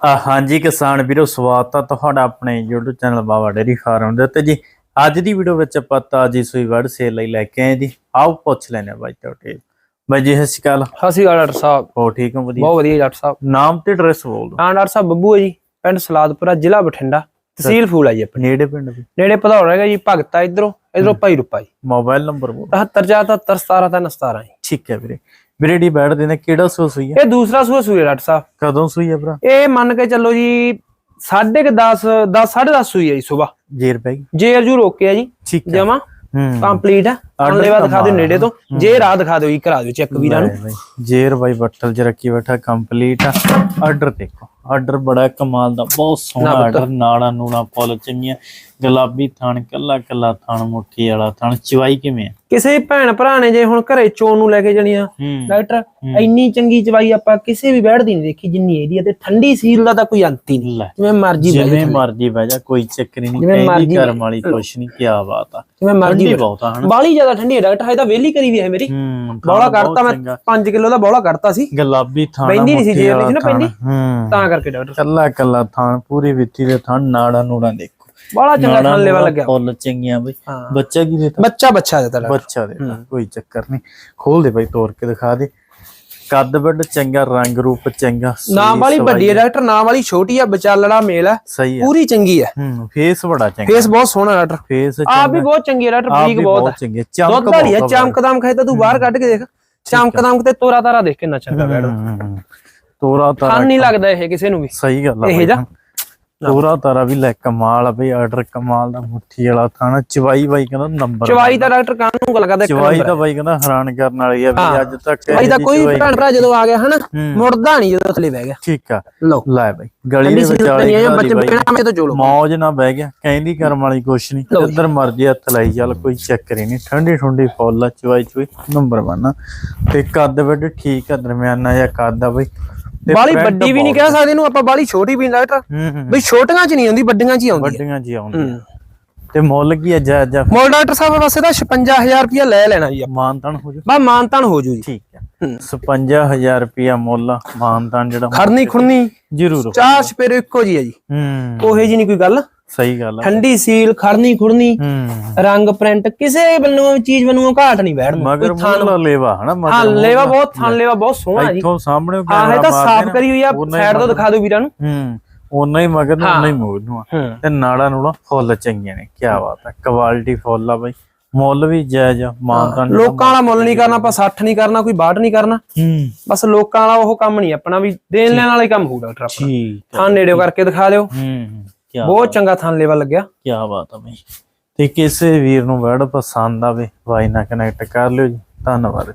ਹਾਂਜੀ ਕਿਸਾਨ ਵੀਰੋ ਸਵਾਗਤ ਆ ਤੁਹਾਡਾ ਆਪਣੇ YouTube channel Baba dairy farm ਦੇ ਉੱਤੇ ਜੀ। ਅੱਜ ਦੀ ਵੀਡੀਓ ਵਿੱਚ ਆਪਾਂ ਤਾਜੀ ਸੂਈ ਵੜ ਸੇਲ ਲਈ ਲੈ ਕੇ ਆਏ ਜੀ। ਆਓ ਪੁੱਛ ਲੈਣੇ ਬਾਈ ਤੁਹਾਡੇ। ਬਾਈ ਜੀ ਸਤਿ ਸ਼੍ਰੀ ਅਕਾਲ। ਸਤਿ ਸ਼੍ਰੀ ਅਕਾਲ ਡਾਕਟਰ ਸਾਹਿਬ। ਹੋ ਠੀਕ ਹੋ? ਵਧੀਆ। ਬਹੁਤ ਵਧੀਆ ਡਾਕਟਰ ਸਾਹਿਬ। ਨਾਮ ਤੇ ਐਡਰੈਸ ਬੋਲ ਦਿਓ। ਹਾਂ ਡਾਕਟਰ ਸਾਹਿਬ ਬੱਬੂ ਹੈ ਜੀ ਪਿੰਡ ਸਲਾਦਪੁਰਾ ਜ਼ਿਲ੍ਹਾ ਬਠਿੰਡਾ। ਤਹਿਸੀਲ ਫੂਲ ਹੈ ਜੀ ਆਪਣੀ। ਨੇੜੇ ਪਿੰਡ ਨੇੜੇ ਭਦੌੜ ਹੈਗਾ ਜੀ ਭਗਤਾ ਇਧਰੋਂ। ਇਧਰੋਂ ਭਾਈ ਰੁਪਾ ਜੀ ਮੋਬਾਈਲ ਨੰਬਰ ਬੋਲ। 747717 ਜੀ ਠੀਕ ਹੈ ਵੀਰੇ। ਵੀਰੇ ਦੇ ਨੇ ਕਿਹੜਾ ਸੂ ਸੂਈ ਹੈ? ਇਹ ਦੂਸਰਾ ਸੂਆ ਸੂਈ ਹੈ ਡਾਕਟਰ ਸਾਹਿਬ। ਕਦੋਂ ਸੂਈ ਹੈ ਭਰਾ? ਇਹ ਮੰਨ ਕੇ ਚੱਲੋ ਜੀ 10:30 10 10:30 ਸੂਈ ਹੈ ਜੀ ਸਵੇਰ। ਜੇਰ ਪੈ ਗਈ ਜੇ ਰੋਕਿਆ ਜੀ ਠੀਕ ਹੈ। ਜਮਾ। ਹੂੰ। ਕੰਪਲੀਟ ਹੈ। ਅਗਲੇ ਵਾਰ ਦਿਖਾ ਦਿਓ ਨੇੜੇ ਤੋਂ। ਜੇ ਰਾਹ ਦਿਖਾ ਦਿਓ ਜੀ ਕਰਾ ਦਿਓ ਚੈੱਕ ਵੀਰਾਂ ਨੂੰ। ਜੇਰ ਬਾਈ ਬੱਟਲ ਚ ਰੱਖੀ ਬੈਠਾ ਕੰਪਲੀਟ ਆ। ਆਰਡਰ ਦੇਖੋ। ਆਰਡਰ ਬੜਾ ਕਮਾਲ ਦਾ ਬਹੁਤ ਸੋਹਣਾ। ਆਰਡਰ ਨਾੜਾ ਨੂੜਾ ਫੁੱਲ ਚੰਗੀਆਂ ਗੁਲਾਬੀ ਥਣ ਕੱਲਾ ਕੱਲਾ ਥਣ ਮੁੱਠੀ ਵਾਲਾ ਥਣ ਚਵਾਈ ਕਿਵੇਂ ਆ ਕਿਸੇ ਭੈਣ ਭਰਾ ਨੇ ਜੇ ਹੁਣ ਘਰੇ ਚੋਣ ਨੂੰ ਲੈ ਕੇ ਜਾਣੀ ਆ ਹੂੰ। ਡਾਕਟਰ ਇੰਨੀ ਚੰਗੀ ਚਵਾਈ ਆਪਾਂ ਕਿਸੇ ਵੀ ਬੈਠ ਦੀ ਨਹੀਂ ਦੇਖੀ ਜਿੰਨੀ ਇਹਦੀ ਤੇ ਠੰਡੀ ਸੀਲ ਦਾ ਤਾਂ ਕੋਈ ਅੰਤ ਹੀ ਨਹੀਂ। ਜਿਵੇਂ ਮਰਜ਼ੀ ਬਹਿ ਜਿਵੇਂ ਮਰਜ਼ੀ ਬਹਿ ਜਾ ਕੋਈ ਚੱਕਰ ਨਹੀਂ ਜਿਵੇਂ ਮਰਜ਼ੀ ਕਰਮ ਵਾਲੀ ਕੁਛ ਨਹੀਂ ਕੀ ਬਾਤ ਆ। ਜਿਵੇਂ ਮਰਜ਼ੀ ਬਹੁਤ ਆ ਹਨਾ? ਬਾਲੀ ਜ਼ਿਆਦਾ ਠੰਡੀ ਹੈ ਡਾਕਟਰ ਹਜੇ ਤਾਂ ਵੇਲੀ ਕਰੀ ਵੀ ਹੈ ਮੇਰੀ। ਬੌਲਾ ਕੱਢਤਾ ਮੈਂ ਚੰਗਾ। 5 ਕਿਲੋ ਦਾ ਬੌਲਾ ਕੱਢਤਾ ਸੀ। ਗੁਲਾਬੀ ਥਣ ਪੈਂਦੀ ਨਹੀਂ ਸੀ ਨਹੀਂ ਸੀ ਨਾ ਪੈਂਦੀ। ਤਾਂ ਕਰਕੇ ਡਾਕਟਰ। ਕੱਲਾ ਕੱਲਾ ਥਣ ਪੂਰੀ ਵਿੱਤੀ ਦੇ ਥਣ ਨਾੜਾ ਨੂੜਾ ਦੇਖੋ। ਬੜਾ ਚੰਗਾ ਖਾਣ ਲੈਵਾ ਲੱਗਿਆ। ਫੁੱਲ ਚੰਗੀਆਂ ਬਈ। ਹਾਂ। ਬੱਚਾ ਕੀ ਦੇਤਾ? ਬੱਚਾ ਬੱਚਾ ਦਿੱਤਾ ਬੱਚਾ ਦੇ ਕੋਈ ਚੱਕਰ ਨਹੀਂ। ਖੋਲ ਦੇ ਬਾਈ ਤੋੜ ਕੇ ਦਿਖਾ ਦੇ। ਕੱਦ ਵੱਡ ਚੰਗਾ ਰੰਗ ਰੂਪ ਚੰਗਾ ਨਾਮ ਵਾਲੀ ਵੱਡੀ ਹੈ ਡਾਕਟਰ ਨਾਮ ਵਾਲੀ ਛੋਟੀ ਆ ਵਿਚਾਲੜਾ ਮੇਲ ਹੈ ਹੈ ਪੂਰੀ ਚੰਗੀ ਹੈ ਹੂੰ ਫੇਸ ਬੜਾ ਚੰਗਾ। ਫੇਸ ਬਹੁਤ ਸੋਹਣਾ ਡਾਕਟਰ ਫੇਸ ਆਪ ਵੀ ਬਹੁਤ ਚੰਗੀ ਹੈ ਡਾਕਟਰ ਬਰੀਕ ਬਹੁਤ ਹੈ ਚੰਗੇ ਚਮਕ ਦੁੱਧ ਵਾਲੀ ਹੈ ਚਮਕਦਮ ਖਾਏ ਤਾਂ ਤੂੰ ਬਾਹਰ ਕੱਢ ਕੇ ਦੇਖ। ਚਮਕਦਮ ਤੇ ਤੋਰਾ ਤਾਰਾ ਦੇਖ ਕਿੰਨਾ ਚੰਗਾ ਬੈਠ। ਹੂੰ, ਤੋਰਾ ਤਾਰਾ ਨਹੀਂ ਲੱਗਦਾ ਇਹ ਕਿਸੇ ਨੂੰ ਵੀ। ਸਹੀ ਗੱਲ ਆ ਇਹ। ਜਾ? ਤੋਰਾ ਤਾਰਾ ਵੀ ਲੈ ਕਮਾਲ ਆ ਬਈ ਆਰਡਰ ਕਮਾਲ ਦਾ ਮੁੱਠੀ ਵਾਲਾ ਥਾਣਾ ਚਵਾਈ ਬਾਈ ਕਹਿੰਦਾ ਨੰਬਰ ਚਵਾਈ ਤਾਂ ਡਾਕਟਰ ਕਾਨੂੰ ਗੱਲ ਕਰਦਾ ਚਵਾਈ ਤਾਂ ਬਾਈ ਕਹਿੰਦਾ ਹੈਰਾਨ ਕਰਨ ਵਾਲੀ ਆ ਵੀ। ਅੱਜ ਤੱਕ ਚਵਾਈ ਜਿਹੀ ਕੋਈ ਭੈਣ ਭਰਾ ਜਦੋਂ ਆ ਗਿਆ ਹਨਾ। ਮੁੜਦਾ ਨਹੀਂ ਜਦੋਂ ਥੱਲੇ ਬਹਿ ਗਿਆ। ਠੀਕ ਆ। ਲੈ ਬਾਈ ਗਲੀ ਦੇ ਵਿਚਾਲੇ ਬੱਚੇ ਦੀ। ਬਿਨਾ ਮੇ ਤੋਂ ਜੋਲੋ ਮੌਜ ਨਾ ਬਹਿ ਗਿਆ ਕਹਿੰਦੀ ਕਰਮ ਵਾਲੀ ਕੁਛ ਨਹੀਂ ਜੀ। ਜਿੱਧਰ ਮਰਜ਼ੀ ਹੱਥ ਲਾਈ ਚੱਲ ਕੋਈ ਚੱਕਰ ਹੀ ਨਹੀਂ। ਠੰਡੀ ਠੰਡੀ ਫੁੱਲ ਆ ਚਵਾਈ ਚਵਾਈ ਨੰਬਰ 1 ਤੇ ਕੱਦ ਵੱਡ ਠੀਕ ਆ ਦਰਮਿਆਨਾ ਜਿਹਾ ਕੱਦ ਆ ਬਈ। ਬਾਲੀ ਵੱਡੀ ਵੀ ਨਹੀਂ ਕਹਿ ਸਕਦੇ ਇਹਨੂੰ ਆਪਾਂ ਬਾਲੀ ਛੋਟੀ ਵੀ ਹੂੰ ਹੂੰ ਬਈ ਛੋਟੀਆਂ ਚ ਨਹੀਂ ਆਉਂਦੀ ਵੱਡੀਆਂ ਚ ਹੀ ਆਉਂਦੀ ਹੈ। ਵੱਡੀਆਂ ਜੀ ਆਉਂਦੀਆਂ ਤੇ ਮੁੱਲ ਕੀ ਆ ਜਾ ਜਾ ਮੋਲ ਡਾਕਟਰ ਸਾਹਿਬ ਵਾਸਤੇ ਤਾਂ 56000 ਰੁਪਇਆ ਲੈ ਲੈਣਾ ਜੀ ਮਾਨਤਨ ਹੋ ਜਾ? ਬਾ ਮਾਨਤਾਨ ਹੋ ਜੂ ਜੀ। ਠੀਕ ਹੂੰ। 55000 ਰੁਪਿਆ ਮੁੱਲ ਮਾਨਤਨ ਜਿਹੜਾ ਖੜਨੀ ਖੁੜਨੀ ਜ਼ਰੂਰ। ਚਾਰ ਸਪੇਰੇ ਇੱਕੋ ਜੀ ਹੈ ਜੀ। ਹੂੰ। ਕੋਹੇ ਜੀ ਨਹੀਂ ਕੋਈ ਗੱਲ। ਸਹੀ ਗੱਲ ਆ। ਠੰਡੀ ਸੀਲ ਖੜਨੀ ਹੂੰ। ਰੰਗ ਪ੍ਰਿੰਟ ਕਿਸੇ ਬੰਨੂ ਚੀਜ਼ ਬੰਨੂ ਘਾਟ ਨਹੀਂ ਬੈਠ ਮਗਰ ਮੁੱਲਾ ਲੇਵਾ ਹਨਾ ਹਾਂ ਲੇਵਾ ਬਹੁਤ ਥਾਨ ਲੇਵਾ ਬਹੁਤ ਸੋਹਣਾ ਜੀ। ਇੱਥੋਂ ਸਾਹਮਣੇ ਹਾਂ ਇਹ ਤਾਂ ਸਾਫ਼ ਕਰੀ ਹੋਈ ਆ ਹੀ ਸਾਈਡ ਤੋਂ ਦਿਖਾ ਦਿਓ ਵੀਰਾਂ ਨੂੰ। ਹੂੰ ਉਨਾ ਹੀ ਮਗਰ ਨੂੰ ਉਨਾ ਹੀ ਮੂਰ ਨੂੰ। ਹੂੰ। ਤੇ ਨਾੜਾ ਨੂੜਾ ਫੁੱਲ ਚੰਗੀਆਂ ਨੇ ਕੀ ਬਾਤ ਹੈ ਕੁਆਲਿਟੀ ਫੁੱਲ ਆ ਬਈ। ਮੁੱਲ ਵੀ ਜਾਇਜ਼ ਆ ਮਾਨਤਨ ਲੋਕਾਂ ਵਾਲਾ ਮੁੱਲ ਨਹੀਂ ਕਰਨਾ ਆਪਾਂ 60 ਨਹੀਂ ਕਰਨਾ ਕੋਈ 62 ਨਹੀਂ ਕਰਨਾ। ਹੂੰ। ਬਸ ਲੋਕਾਂ ਵਾਲਾ ਉਹ ਕੰਮ ਨਹੀਂ ਆਪਣਾ ਵੀ ਦੇਣ ਲੈਣ ਵਾਲਾ ਹੀ ਕੰਮ ਹੋਊ ਡਾਕਟਰ ਆਪਣਾ ਠੀਕ ਥਾਂ ਨੇੜਿਓ ਕਰਕੇ ਦਿਖਾ ਦਿਓ। ਹੂੰ। ਬਹੁਤ ਚੰਗਾ ਥਾਂ ਲੇਵਾ ਲੱਗਿਆ। ਕੀ ਬਾਤ ਆ ਬਈ। ਤੇ ਕਿਸੇ ਵੀਰ ਨੂੰ ਵਰਡ ਪਸੰਦ ਆਵੇ ਵਾਈ ਨਾਲ ਕਨੈਕਟ ਕਰ ਲਿਓ ਜੀ। ਧੰਨਵਾਦ